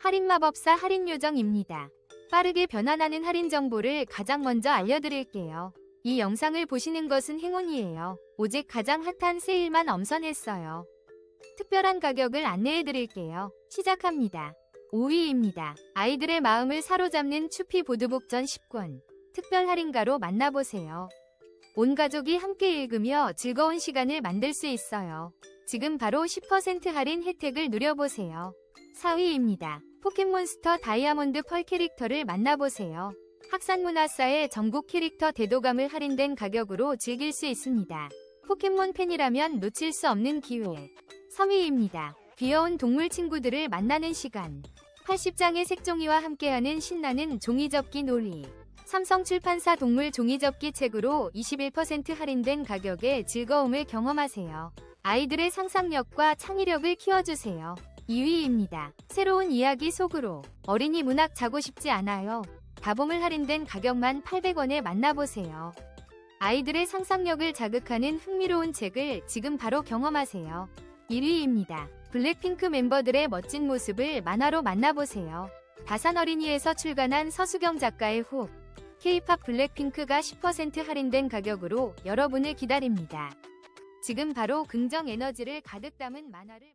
할인마법사 할인요정입니다. 빠르게 변환하는 할인 정보를 가장 먼저 알려드릴게요. 이 영상을 보시는 것은 행운이에요. 오직 가장 핫한 세일만 엄선했어요. 특별한 가격을 안내해드릴게요. 시작합니다. 5위입니다. 아이들의 마음을 사로잡는 추피 보드북 전 10권. 특별 할인가로 만나보세요. 온 가족이 함께 읽으며 즐거운 시간을 만들 수 있어요. 지금 바로 10% 할인 혜택을 누려보세요. 4위입니다. 포켓몬스터 다이아몬드 펄 캐릭터를 만나보세요. 학산문화사의 전국 캐릭터 대도감을 할인된 가격으로 즐길 수 있습니다. 포켓몬 팬이라면 놓칠 수 없는 기회. 3위입니다. 귀여운 동물 친구들을 만나는 시간. 80장의 색종이와 함께하는 신나는 종이접기 놀이. 삼성 출판사 동물 종이접기 책으로 21% 할인된 가격에 즐거움을 경험하세요. 아이들의 상상력과 창의력을 키워주세요. 2위입니다. 새로운 이야기 속으로 어린이 문학 자고 싶지 않아요. 다봄을 할인된 가격만 800원에 만나보세요. 아이들의 상상력을 자극하는 흥미로운 책을 지금 바로 경험하세요. 1위입니다. 블랙핑크 멤버들의 멋진 모습을 만화로 만나보세요. 다산 어린이에서 출간한 서수경 작가의 훅. K-팝 블랙핑크가 10% 할인된 가격으로 여러분을 기다립니다. 지금 바로 긍정 에너지를 가득 담은 만화를